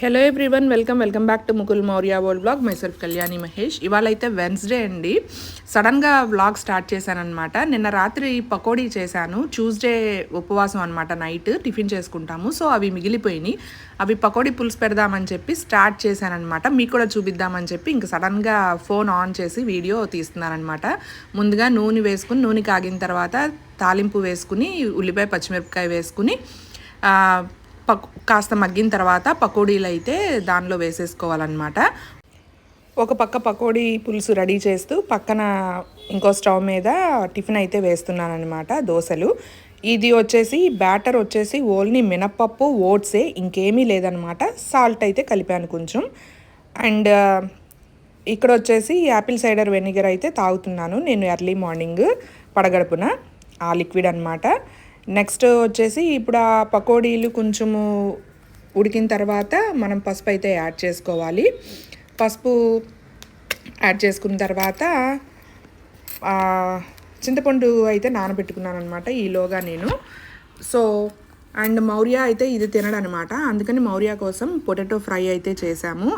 Hello everyone welcome welcome back to Mukul Maurya world blog myself Kalyani Mahesh ఇవాళ అయితే Wednesday అండి. సడన్గా vlog start చేశానమాట నిన్న రాత్రి పకోడీ చేశాను. ట్యూస్డే ఉపవాసం అనమాట నైట్ టిఫిన్ చేసుకుంటాము. సో అవి మిగిలిపోయినాయి. అవి పకోడీ పులుసు పెడదామని చెప్పి స్టార్ట్ చేశానమాట మీకు కూడా చూపిద్దామని చెప్పి ఇంక సడన్గా ఫోన్ ఆన్ చేసి వీడియో తీస్తున్నానమాట ముందుగా నూనె వేసుకుని నూనె కాగిన తర్వాత తాలింపు వేసుకుని ఉల్లిపాయ పచ్చిమిరపకాయ వేసుకుని పకు కాస్త మగ్గిన తర్వాత పకోడీలు అయితే దానిలో వేసేసుకోవాలన్నమాట. ఒక పక్క పకోడీ పులుసు రెడీ చేస్తూ పక్కన ఇంకో స్టవ్ మీద టిఫిన్ అయితే వేస్తున్నాను అనమాట దోశలు. ఇది వచ్చేసి బ్యాటర్ వచ్చేసి ఓన్లీ మినప్పప్పు ఓట్సే ఇంకేమీ లేదనమాట సాల్ట్ అయితే కలిపాను కొంచెం. అండ్ ఇక్కడ వచ్చేసి యాపిల్ సైడర్ వెనిగర్ అయితే తాగుతున్నాను నేను ఎర్లీ మార్నింగ్ పడగడుపున. ఆ లిక్విడ్ అనమాట నెక్స్ట్ వచ్చేసి ఇప్పుడు ఆ పకోడీలు కొంచెము ఉడికిన తర్వాత మనం పసుపు అయితే యాడ్ చేసుకోవాలి. పసుపు యాడ్ చేసుకున్న తర్వాత చింతపండు అయితే నానబెట్టుకున్నాను అనమాట ఈలోగా నేను. సో అండ్ మౌర్య అయితే ఇది తినడనమాట అందుకని మౌర్య కోసం పొటాటో ఫ్రై అయితే చేశాము.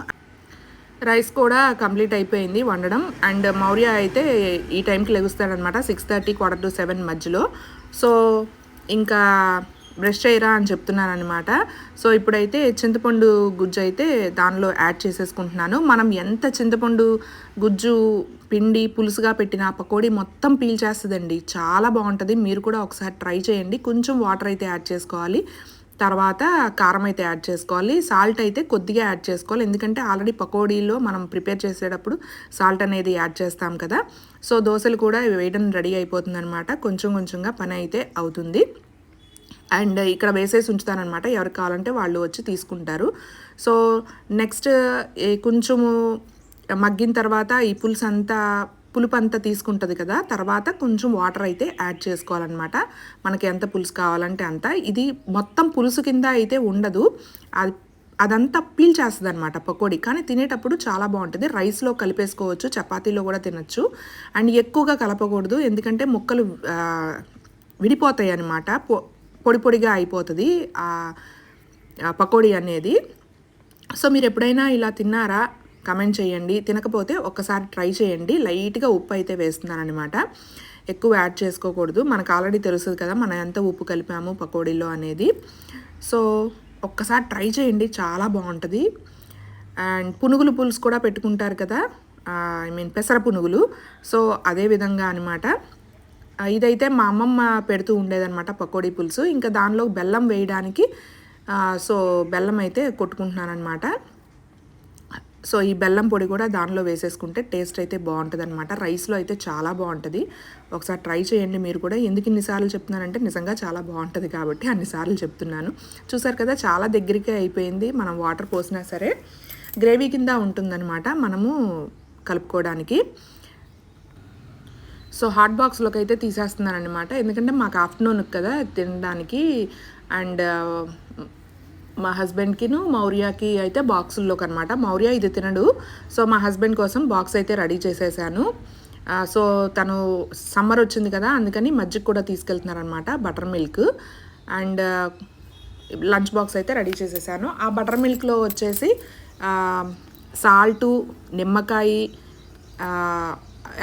రైస్ కూడా కంప్లీట్ అయిపోయింది వండడం. అండ్ మౌర్య అయితే ఈ టైంకి లెగుస్తాడనమాట six thirty quarter to seven మధ్యలో. సో ఇంకా బ్రష్ చేయరా అని చెప్తున్నాను అనమాట సో ఇప్పుడైతే చింతపండు గుజ్జు అయితే దానిలో యాడ్ చేసేసుకుంటున్నాను. మనం ఎంత చింతపండు గుజ్జు పిండి పులుసుగా పెట్టిన పకోడీ మొత్తం పీల్ చేస్తుందండి. చాలా బాగుంటుంది. మీరు కూడా ఒకసారి ట్రై చేయండి. కొంచెం వాటర్ అయితే యాడ్ చేసుకోవాలి. తర్వాత కారం అయితే యాడ్ చేసుకోవాలి. సాల్ట్ అయితే కొద్దిగా యాడ్ చేసుకోవాలి. ఎందుకంటే ఆల్రెడీ పకోడీలో మనం ప్రిపేర్ చేసేటప్పుడు సాల్ట్ అనేది యాడ్ చేస్తాం కదా. సో దోశలు కూడా వేయడం రెడీ అయిపోతుందనమాట కొంచెం కొంచెంగా పని అయితే అవుతుంది. అండ్ ఇక్కడ వేసేసి ఉంచుతానమాట ఎవరికి కావాలంటే వాళ్ళు వచ్చి తీసుకుంటారు. సో నెక్స్ట్ కొంచెము మగ్గిన తర్వాత ఈ పులుసు అంతా పులుపు అంతా తీసుకుంటుంది కదా తర్వాత కొంచెం వాటర్ అయితే యాడ్ చేసుకోవాలన్నమాట. మనకి ఎంత పులుసు కావాలంటే అంత. ఇది మొత్తం పులుసు కింద అయితే ఉండదు. అది అదంతా పీల్ చేస్తుంది అనమాట పకోడీ. కానీ తినేటప్పుడు చాలా బాగుంటుంది. రైస్లో కలిపేసుకోవచ్చు చపాతీలో కూడా తినచ్చు. అండ్ ఎక్కువగా కలపకూడదు. ఎందుకంటే ముక్కలు విడిపోతాయి అనమాట పొడి పొడిగా అయిపోతుంది ఆ పకోడీ అనేది. సో మీరు ఎప్పుడైనా ఇలా తిన్నారా? కమెంట్ చేయండి. తినకపోతే ఒక్కసారి ట్రై చేయండి. లైట్గా ఉప్పు అయితే వేస్తున్నాను అనమాట ఎక్కువ యాడ్ చేసుకోకూడదు. మనకు ఆల్రెడీ తెలుస్తుంది కదా మనం ఎంత ఉప్పు కలిపాము పకోడీలో అనేది. సో ఒక్కసారి ట్రై చేయండి. చాలా బాగుంటుంది. అండ్ పునుగులు పులుసు కూడా పెట్టుకుంటారు కదా ఐ మీన్ పెసర పునుగులు. సో అదే విధంగా అనమాట ఇదైతే మా అమ్మమ్మ పెడుతూ ఉండేదన్నమాట పకోడీ పులుసు. ఇంకా దానిలో బెల్లం వేయడానికి సో బెల్లం అయితే కొట్టుకుంటున్నాను అనమాట సో ఈ బెల్లం పొడి కూడా దానిలో వేసేసుకుంటే టేస్ట్ అయితే బాగుంటుంది అనమాట రైస్లో అయితే చాలా బాగుంటుంది. ఒకసారి ట్రై చేయండి మీరు కూడా. ఎందుకు ఇన్నిసార్లు చెప్తున్నానంటే నిజంగా చాలా బాగుంటుంది కాబట్టి అన్నిసార్లు చెప్తున్నాను. చూసారు కదా చాలా దగ్గరికి అయిపోయింది. మనం వాటర్ పోసినా సరే గ్రేవీ కింద ఉంటుందన్నమాట మనము కలుపుకోవడానికి. సో హాట్ బాక్స్లోకి అయితే తీసేస్తున్నాను అనమాట ఎందుకంటే మాకు ఆఫ్టర్నూన్ కదా తినడానికి. అండ్ మా హస్బెండ్కిను మౌర్యాకి అయితే బాక్సుల్లోకి అనమాట మౌర్య ఇది తినడు. సో మా హస్బెండ్ కోసం బాక్స్ అయితే రెడీ చేసేసాను. సో తను సమ్మర్ వచ్చింది కదా అందుకని మజ్జిగ కూడా తీసుకెళ్తున్నారనమాట butter milk. And lunch box అయితే రెడీ చేసేసాను. ఆ బటర్ మిల్క్లో వచ్చేసి సాల్టు నిమ్మకాయ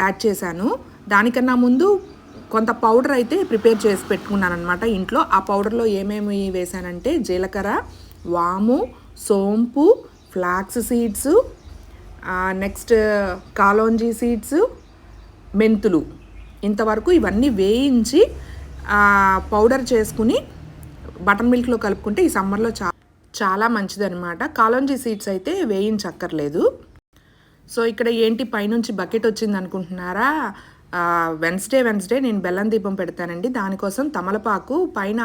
యాడ్ చేశాను. దానికన్నా ముందు కొంత పౌడర్ అయితే ప్రిపేర్ చేసి పెట్టుకున్నాను అనమాట ఇంట్లో. ఆ పౌడర్లో ఏమేమి వేసానంటే జీలకర్ర వాము సోంపు flax seeds next kalonji seeds మెంతులు. ఇంతవరకు ఇవన్నీ వేయించి పౌడర్ చేసుకుని బటర్ మిల్క్లో కలుపుకుంటే ఈ సమ్మర్లో చా చాలా మంచిదనమాట కాలోంజీ సీడ్స్ అయితే వేయించక్కర్లేదు. సో ఇక్కడ ఏంటి పైనుంచి బకెట్ వచ్చింది అనుకుంటున్నారా వెన్స్డే వెన్స్డే నేను బెల్లం దీపం పెడతానండి. దానికోసం తమలపాకు పైన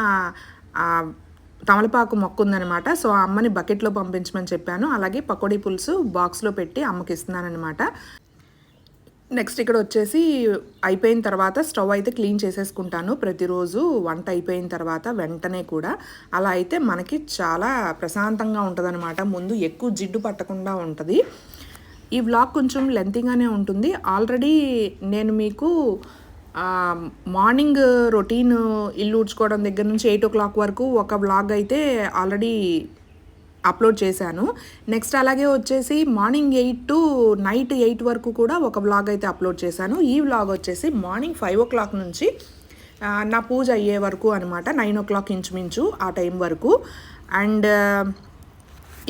తమలపాకు మొక్క ఉందనమాట సో ఆ అమ్మని బకెట్లో పంపించమని చెప్పాను. అలాగే పకోడీ పులుసు బాక్స్లో పెట్టి అమ్మకి ఇస్తున్నానమాట నెక్స్ట్ ఇక్కడ వచ్చేసి అయిపోయిన తర్వాత స్టవ్ అయితే క్లీన్ చేసేసుకుంటాను. ప్రతిరోజు వంట అయిపోయిన తర్వాత వెంటనే కూడా. అలా అయితే మనకి చాలా ప్రశాంతంగా ఉంటుందన్నమాట ముందు ఎక్కువ జిడ్డు పట్టకుండా ఉంటుంది. ఈ వ్లాగ్ కొంచెం లెంతీగానే ఉంటుంది. ఆల్రెడీ నేను మీకు మార్నింగ్ రొటీన్ ఇల్లు ఊడ్చుకోవడం దగ్గర నుంచి ఎయిట్ ఓ క్లాక్ వరకు ఒక బ్లాగ్ అయితే ఆల్రెడీ అప్లోడ్ చేశాను. నెక్స్ట్ అలాగే వచ్చేసి morning eight to night eight వరకు కూడా ఒక బ్లాగ్ అయితే అప్లోడ్ చేశాను. ఈ బ్లాగ్ వచ్చేసి మార్నింగ్ ఫైవ్ ఓ క్లాక్ నుంచి నా పూజ అయ్యే వరకు అనమాట నైన్ ఓ క్లాక్ ఇంచుమించు ఆ టైం వరకు. అండ్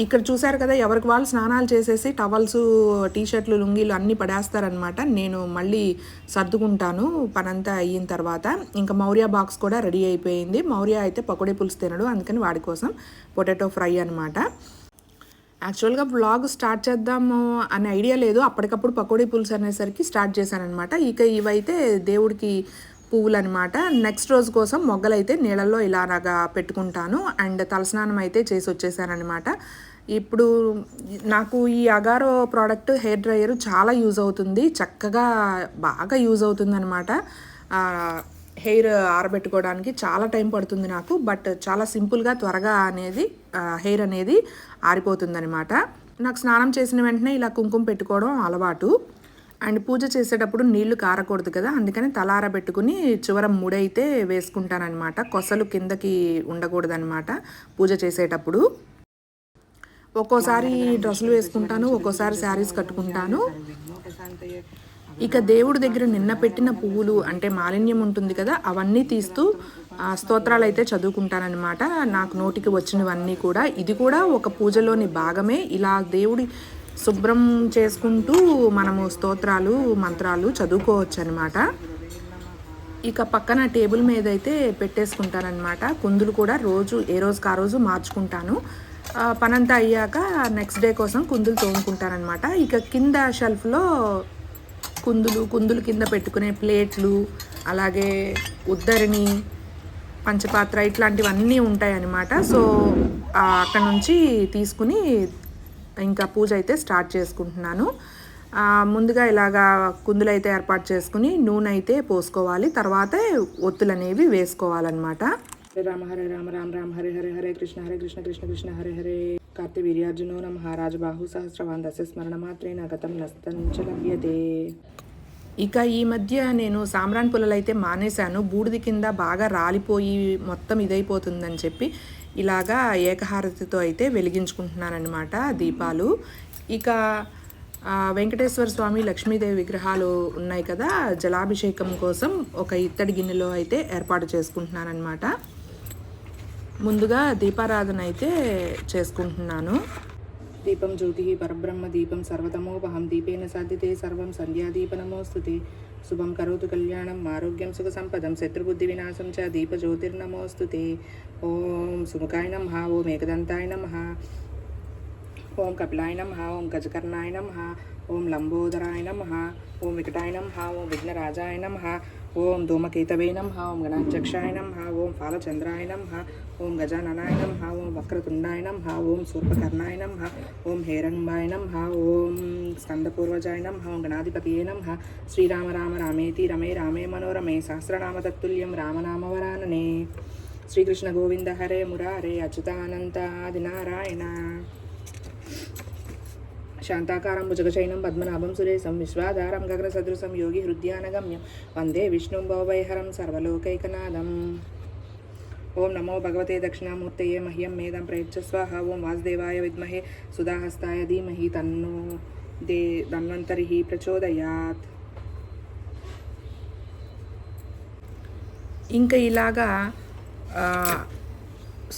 ఇక్కడ చూశారు కదా ఎవరికి వాళ్ళు స్నానాలు చేసేసి టవల్స్ టీషర్ట్లు లుంగీలు అన్నీ పడేస్తారనమాట నేను మళ్ళీ సర్దుకుంటాను. పనంతా అయిన తర్వాత ఇంకా మౌర్య బాక్స్ కూడా రెడీ అయిపోయింది. మౌర్య అయితే పకోడీ పులుసు తినడు అందుకని వాడి కోసం పొటాటో ఫ్రై అనమాట యాక్చువల్గా బ్లాగ్ స్టార్ట్ చేద్దాము అనే ఐడియా లేదు. అప్పటికప్పుడు పకోడీ పులుసు అనేసరికి స్టార్ట్ చేశానమాట ఇక ఇవైతే దేవుడికి పువ్వులు అనమాట నెక్స్ట్ రోజు కోసం మొగ్గలైతే నీళ్ళల్లో ఇలాగా పెట్టుకుంటాను. అండ్ తలస్నానం అయితే చేసి వచ్చేసానమాట ఇప్పుడు నాకు ఈ అగారో ప్రోడక్ట్ హెయిర్ డ్రయర్ చాలా యూజ్ అవుతుంది. చక్కగా బాగా యూజ్ అవుతుంది అనమాట హెయిర్ ఆరబెట్టుకోవడానికి చాలా టైం పడుతుంది నాకు. బట్ చాలా సింపుల్గా త్వరగా అనేది హెయిర్ అనేది ఆరిపోతుంది అనమాట నాకు స్నానం చేసిన వెంటనే ఇలా కుంకుమ పెట్టుకోవడం అలవాటు. అండ్ పూజ చేసేటప్పుడు నీళ్ళు కారకూడదు కదా అందుకని తల ఆరబెట్టుకుని చివర ముడైతే వేసుకుంటానమాట కొసలు కిందకి ఉండకూడదనమాట పూజ చేసేటప్పుడు. ఒక్కోసారి డ్రెస్సులు వేసుకుంటాను ఒక్కోసారి శారీస్ కట్టుకుంటాను. ఇక దేవుడి దగ్గర నిన్న పెట్టిన పువ్వులు అంటే మాలిన్యం ఉంటుంది కదా అవన్నీ తీస్తూ స్తోత్రాలు అయితే చదువుకుంటానన్నమాట. నాకు నోటికి వచ్చినవన్నీ కూడా. ఇది కూడా ఒక పూజలోని భాగమే. ఇలా దేవుడి శుభ్రం చేసుకుంటూ మనము స్తోత్రాలు మంత్రాలు చదువుకోవచ్చు అనమాట ఇక పక్కన టేబుల్ మీద అయితే పెట్టేసుకుంటానమాట కుందులు కూడా రోజు ఏ రోజుకి ఆ రోజు మార్చుకుంటాను. పనంతా అయ్యాక నెక్స్ట్ డే కోసం కుందులు తోముకుంటానమాట ఇక కింద షెల్ఫ్లో కుందులు కుందులు కింద పెట్టుకునే ప్లేట్లు అలాగే ఉద్దరిని పంచపాత్ర ఇట్లాంటివన్నీ ఉంటాయన్నమాట. సో అక్కడ నుంచి తీసుకుని ఇంకా పూజ అయితే స్టార్ట్ చేసుకుంటున్నాను. ముందుగా ఇలాగా కుందులు అయితే ఏర్పాటు చేసుకుని నూనె అయితే పోసుకోవాలి. తర్వాత ఒత్తులు అనేవి వేసుకోవాలన్నమాట. హరే రామ హరే రామ రామ రామ హరే హరే హరే కృష్ణ హరే కృష్ణ కృష్ణ కృష్ణ హరే హరే. కార్తి వీర్యార్జునో నమ రాజబాహు సహస్రవాన్ దశ స్మరణ మాత్రేన గతం నస్తంచలభ్యతే ఇక ఈ మధ్య నేను సాంబ్రాన్ పుల్లలు అయితే మానేశాను. బూడిది కింద బాగా రాలిపోయి మొత్తం ఇదైపోతుందని చెప్పి ఇలాగా ఏకహారతితో అయితే వెలిగించుకుంటున్నానమాట దీపాలు. ఇక వెంకటేశ్వర స్వామి లక్ష్మీదేవి విగ్రహాలు ఉన్నాయి కదా జలాభిషేకం కోసం ఒక ఇత్తడి గిన్నెలో అయితే ఏర్పాటు చేసుకుంటున్నానమాట ముందుగా దీపారాధన అయితే చేసుకుంటున్నాను. దీపం జ్యోతి పరబ్రహ్మ దీపం సర్వతమోపహం దీపేన సాధ్యతే సర్వం సంధ్యాదీపనమోస్తుతే శుభం కరోతు కళ్యాణం ఆరోగ్యం సుఖ సంపదం శత్రుబుద్ధి వినాశం చ దీపజ్యోతిర్నమోస్తుతే ఓం సుముఖాయ నమః ఓం ఏకదంతాయ నమః ఓం కపిలాయ నమః ఓం గజకర్ణాయ నమః ఓం లంబోదరాయ నమః ఓం వికటాయ నమః ఓం విఘ్నరాజాయ నమః ఓం ధూమకేతవే నమః ఓం గణాధ్యక్షాయ నమః ఓం ఫాలచంద్రాయ నమః ఓం గజాననాయ నమః ఓం వక్రతుండాయ నమః ఓం శూర్పకర్ణాయ నమః ఓం హేరంబాయ నమః ఓం స్కందపూర్వజాయ నమః ఓం గణాధిపతియే నమః శ్రీరామ రామ రామేతి రమే రామే మనోరమే సహస్రనామ తత్తుల్యం రామనామవరాననే శ్రీకృష్ణ గోవింద హరే మురారే అచ్యుతానంత ఆదినారాయణ శాంతాకారం భుజగచైనం పద్మనాభం సురేశం విశ్వాధారం గగనసదృశం యోగి హృద్యానగమ్యం వందే విష్ణుం భవవైహరం సర్వలోకైకనాథం ఓం నమో భగవతే దక్షిణామూర్తయే మహ్యం మేదం ప్రయచ్చ స్వాహ ఓం వాసుదేవాయ విద్మహే సుధాహస్తాయ ధీమహి తన్నో దే ధన్వంతరి ప్రచోదయాత్ ఇంకా ఇలాగా ఆ,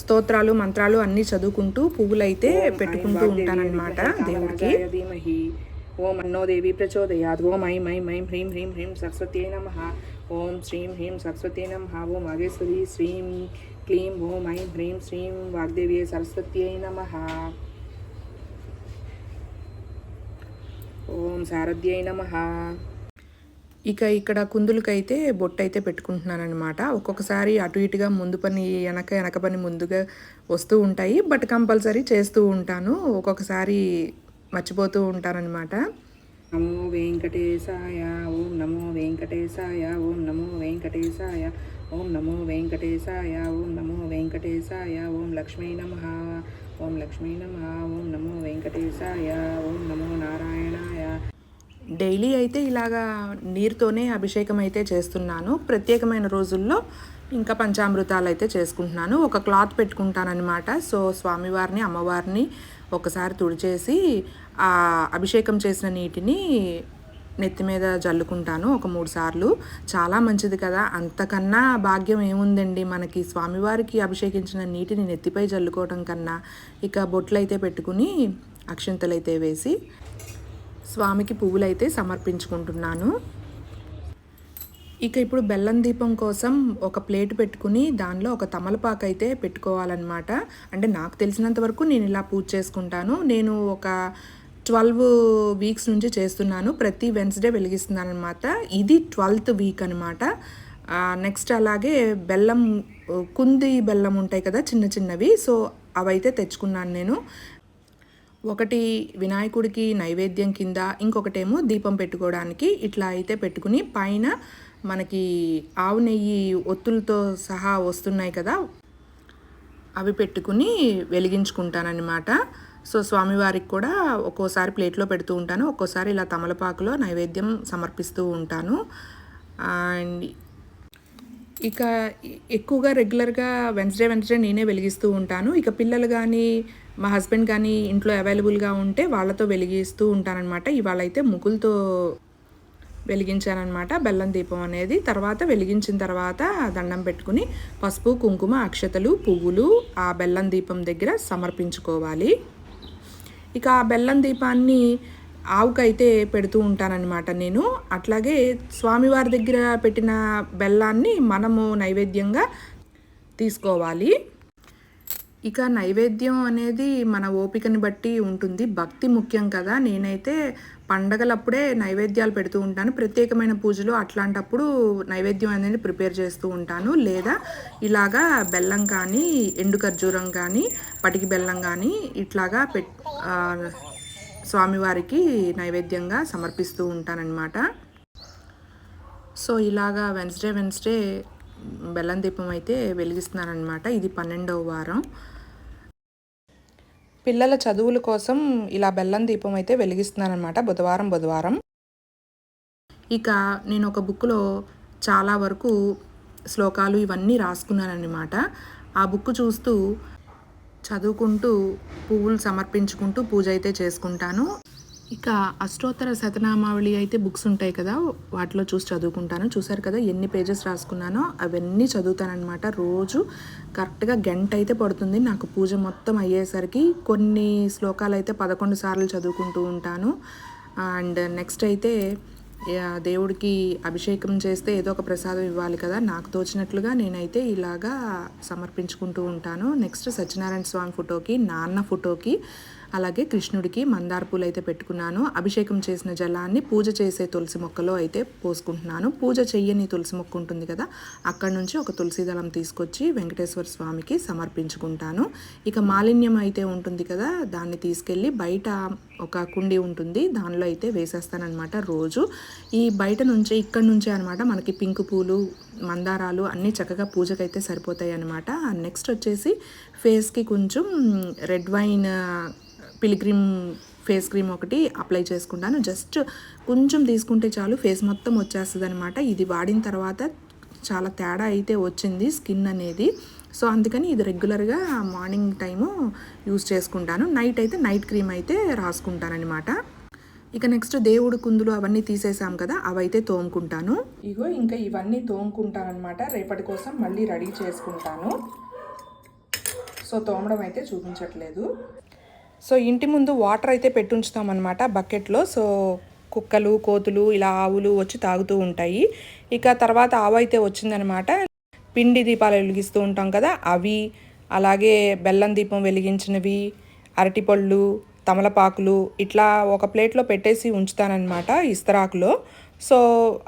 స్తోత్రాలు మంత్రాలు అన్నీ చదువుకుంటూ పువ్వులైతే పెట్టుకుంటూ ఉంటానన్నమాట దేవుడికి ఓం అన్నో దేవి ప్రచోదయాత్. ఓం ఐం ఐం ఐం హ్రీం హ్రీం హ్రీం సరస్వత్యై నమ. ఓం శ్రీం హ్రీం సరస్వత్యై నమ. ఓం వాగేశ్వరి శ్రీం క్లీం. ఓం ఐం హ్రీం శ్రీం వాగ్దేవి సరస్వత్యై నమ. ఓం శారద్యై నమ. ఇక ఇక్కడ కుందులకైతే బొట్టు అయితే పెట్టుకుంటున్నాను అనమాట ఒక్కొక్కసారి అటు ఇటుగా ముందు పని వెనక వెనక పని ముందుగా వస్తూ ఉంటాయి. బట్ కంపల్సరీ చేస్తూ ఉంటాను. ఒక్కొక్కసారి మర్చిపోతూ ఉంటానన్నమాట. నమో వెంకటేశాయ ఓం నమో వెంకటేశాయ ఓం నమో వెంకటేశాయ ఓం నమో వెంకటేశాయ ఓం నమో వెంకటేశాయ ఓం లక్ష్మీ నమ ఓం లక్ష్మీ నమ ఓం నమో వెంకటేశాయ ఓం నమో నారాయణాయ. డైలీ అయితే ఇలాగా నీరుతోనే అభిషేకం అయితే చేస్తున్నాను. ప్రత్యేకమైన రోజుల్లో ఇంకా పంచామృతాలు అయితే చేసుకుంటున్నాను. ఒక క్లాత్ పెట్టుకుంటానన్నమాట. సో స్వామివారిని అమ్మవారిని ఒకసారి తుడిచేసి ఆ అభిషేకం చేసిన నీటిని నెత్తి మీద జల్లుకుంటాను ఒక మూడు సార్లు. చాలా మంచిది కదా! అంతకన్నా భాగ్యం ఏముందండి? మనకి స్వామివారికి అభిషేకించిన నీటిని నెత్తిపై జల్లుకోవడం కన్నా ఇక బొట్లు అయితే పెట్టుకుని అక్షంతలు అయితే వేసి స్వామికి పువ్వులైతే సమర్పించుకుంటున్నాను. ఇక ఇప్పుడు బెల్లం దీపం కోసం ఒక ప్లేట్ పెట్టుకుని దానిలో ఒక తమలపాకు అయితే పెట్టుకోవాలన్నమాట. అంటే నాకు తెలిసినంత వరకు నేను ఇలా పూజ చేసుకుంటాను. నేను ఒక ట్వెల్వ్ వీక్స్ నుంచి చేస్తున్నాను. ప్రతి వెన్స్డే వెలిగిస్తున్నాను అనమాట ఇది ట్వెల్త్ వీక్ అనమాట నెక్స్ట్ అలాగే బెల్లం కుంది బెల్లం ఉంటాయి కదా చిన్న చిన్నవి. సో అవైతే తెచ్చుకున్నాను నేను. ఒకటి వినాయకుడికి నైవేద్యం కింద ఇంకొకటేమో దీపం పెట్టుకోవడానికి ఇట్లా అయితే పెట్టుకుని పైన మనకి ఆవు నెయ్యి ఒత్తులతో సహా వస్తున్నాయి కదా అవి పెట్టుకుని వెలిగించుకుంటానన్నమాట. సో స్వామివారికి కూడా ఒక్కోసారి ప్లేట్లో పెడుతూ ఉంటాను. ఒక్కోసారి ఇలా తమలపాకులో నైవేద్యం సమర్పిస్తూ ఉంటాను. అండ్ ఇక ఎక్కువగా రెగ్యులర్గా వెన్స్డే వెన్స్డే నేనే వెలిగిస్తూ ఉంటాను. ఇక పిల్లలు కానీ మా హస్బెండ్ కానీ ఇంట్లో అవైలబుల్గా ఉంటే వాళ్ళతో వెలిగిస్తూ ఉంటానన్నమాట ఇవాళ అయితే ముగ్గులతో వెలిగించానమాట బెల్లం దీపం అనేది. తర్వాత వెలిగించిన తర్వాత దండం పెట్టుకుని పసుపు కుంకుమ అక్షతలు పువ్వులు ఆ బెల్లం దీపం దగ్గర సమర్పించుకోవాలి. ఇక ఆ బెల్లం దీపాన్ని ఆవుకైతే పెడుతూ ఉంటానన్నమాట నేను. అట్లాగే స్వామివారి దగ్గర పెట్టిన బెల్లాన్ని మనము నైవేద్యంగా తీసుకోవాలి. ఇక నైవేద్యం అనేది మన ఓపికని బట్టి ఉంటుంది. భక్తి ముఖ్యం కదా. నేనైతే పండగలప్పుడే నైవేద్యాలు పెడుతూ ఉంటాను. ప్రత్యేకమైన పూజలు అట్లాంటప్పుడు నైవేద్యం అనేది ప్రిపేర్ చేస్తూ ఉంటాను. లేదా ఇలాగా బెల్లం కానీ ఎండు ఖర్జూరం కానీ పటికి బెల్లం కానీ ఇట్లాగా పెట్ స్వామివారికి నైవేద్యంగా సమర్పిస్తూ ఉంటానన్నమాట. సో ఇలాగా వెన్స్డే వెన్స్డే బెల్లం దీపం అయితే వెలిగిస్తున్నారనమాట ఇది పన్నెండవ వారం. పిల్లల చదువుల కోసం ఇలా బెల్లం దీపం అయితే వెలిగిస్తున్నానమాట బుధవారం బుధవారం. ఇక నేను ఒక బుక్లో చాలా వరకు శ్లోకాలు ఇవన్నీ రాసుకున్నానమాట ఆ బుక్ చూస్తూ చదువుకుంటూ పువ్వులు సమర్పించుకుంటూ పూజ అయితే చేసుకుంటాను. ఇక అష్టోత్తర శతనామావళి అయితే బుక్స్ ఉంటాయి కదా వాటిలో చూసి చదువుకుంటాను. చూసారు కదా ఎన్ని పేజెస్ రాసుకున్నానో అవన్నీ చదువుతానమాట రోజు. కరెక్ట్గా గంట అయితే పడుతుంది నాకు పూజ మొత్తం అయ్యేసరికి. కొన్ని శ్లోకాలు అయితే పదకొండు సార్లు చదువుకుంటూ ఉంటాను. అండ్ నెక్స్ట్ అయితే దేవుడికి అభిషేకం చేస్తే ఏదో ఒక ప్రసాదం ఇవ్వాలి కదా నాకు తోచినట్లుగా నేనైతే ఇలాగా సమర్పించుకుంటూ ఉంటాను. నెక్స్ట్ సత్యనారాయణ స్వామి ఫోటోకి నాన్న ఫోటోకి అలాగే కృష్ణుడికి మందార పూలు అయితే పెట్టుకున్నాను. అభిషేకం చేసిన జలాన్ని పూజ చేసే తులసి మొక్కలో అయితే పోసుకుంటున్నాను. పూజ చెయ్యని తులసి మొక్క ఉంటుంది కదా అక్కడ నుంచి ఒక తులసి దళం తీసుకొచ్చి వెంకటేశ్వర స్వామికి సమర్పించుకుంటాను. ఇక మాలిన్యం అయితే ఉంటుంది కదా దాన్ని తీసుకెళ్ళి బయట ఒక కుండి ఉంటుంది దానిలో అయితే వేసేస్తానమాట రోజు. ఈ బయట నుంచి ఇక్కడ నుంచే అనమాట మనకి పింక్ పూలు మందారాలు అన్నీ చక్కగా పూజకైతే సరిపోతాయి అనమాట నెక్స్ట్ వచ్చేసి ఫేస్కి కొంచెం రెడ్ వైన్ పిలిక్రీమ్ ఫేస్ క్రీమ్ ఒకటి అప్లై చేసుకుంటాను. జస్ట్ కొంచెం తీసుకుంటే చాలు ఫేస్ మొత్తం వచ్చేస్తుంది అనమాట ఇది వాడిన తర్వాత చాలా తేడా అయితే వచ్చింది స్కిన్ అనేది. సో అందుకని ఇది రెగ్యులర్గా మార్నింగ్ టైము యూస్ చేసుకుంటాను. నైట్ అయితే నైట్ క్రీమ్ అయితే రాసుకుంటానమాట ఇక నెక్స్ట్ దేవుడు కుందులు అవన్నీ తీసేసాం కదా అవైతే తోముకుంటాను. ఇగో ఇంకా ఇవన్నీ తోముకుంటానమాట రేపటి కోసం మళ్ళీ రెడీ చేసుకుంటాను. సో తోమడం అయితే చూపించట్లేదు. సో ఇంటి ముందు వాటర్ అయితే పెట్టుంచుతామన్నమాట బకెట్లో. సో కుక్కలు కోతులు ఇలా ఆవులు వచ్చి తాగుతూ ఉంటాయి. ఇక తర్వాత ఆవు అయితే వచ్చిందనమాట పిండి దీపాలు వెలిగిస్తూ ఉంటాం కదా అవి అలాగే బెల్లం దీపం వెలిగించినవి అరటిపళ్ళు తమలపాకులు ఇట్లా ఒక ప్లేట్లో పెట్టేసి ఉంచుతానన్నమాట ఇస్తరాకులో. సో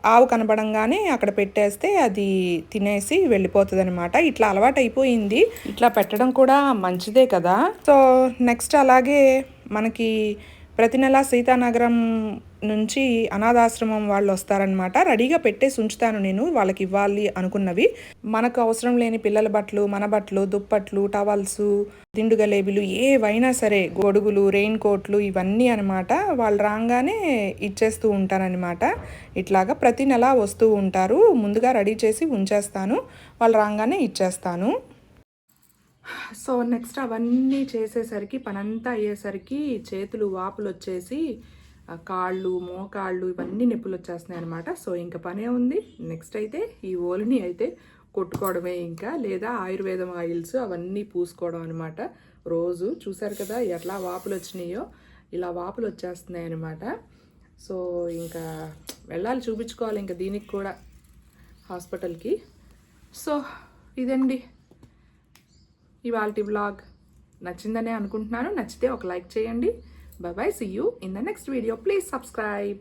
ఆవు కనపడంగానే అక్కడ పెట్టేస్తే అది తినేసి వెళ్ళిపోతుంది అనమాట ఇట్లా అలవాటు అయిపోయింది ఇట్లా పెట్టడం కూడా మంచిదే కదా. సో నెక్స్ట్ అలాగే మనకి ప్రతి నెల సీతానగరం నుంచి అనాథాశ్రమం వాళ్ళు వస్తారనమాట రెడీగా పెట్టేసి ఉంచుతాను నేను వాళ్ళకి ఇవ్వాలి అనుకున్నవి. మనకు అవసరం లేని పిల్లల బట్టలు మన బట్టలు దుప్పట్లు టవల్స్ దిండు గలేబీలు ఏవైనా సరే గొడుగులు రెయిన్ కోట్లు ఇవన్నీ అనమాట వాళ్ళు రాగానే ఇచ్చేస్తూ ఉంటారనమాట ఇట్లాగా ప్రతి నెల వస్తూ ఉంటారు. ముందుగా రెడీ చేసి ఉంచేస్తాను. వాళ్ళు రాగానే ఇచ్చేస్తాను. సో నెక్స్ట్ అవన్నీ చేసేసరికి పనంతా అయ్యేసరికి చేతులు వాపులు వచ్చేసి కాళ్ళు మోకాళ్ళు ఇవన్నీ నొప్పులు వచ్చేస్తున్నాయి అనమాట సో ఇంకా పనే ఉంది. నెక్స్ట్ అయితే ఈ ఓలిని అయితే కొట్టుకోవడమే ఇంకా లేదా ఆయుర్వేదం ఆయిల్స్ అవన్నీ పూసుకోవడం అనమాట రోజు చూసారు కదా ఎట్లా వాపులు వచ్చినాయో ఇలా వాపులు వచ్చేస్తున్నాయి అనమాట సో ఇంకా వెళ్ళాలి చూపించుకోవాలి ఇంకా దీనికి కూడా హాస్పిటల్కి. సో ఇదండి. ఇవాళ వ్లాగ్. నచ్చిందనే అనుకుంటున్నాను. నచ్చితే ఒక లైక్ చేయండి. Bye bye. See you in the next video. Please subscribe.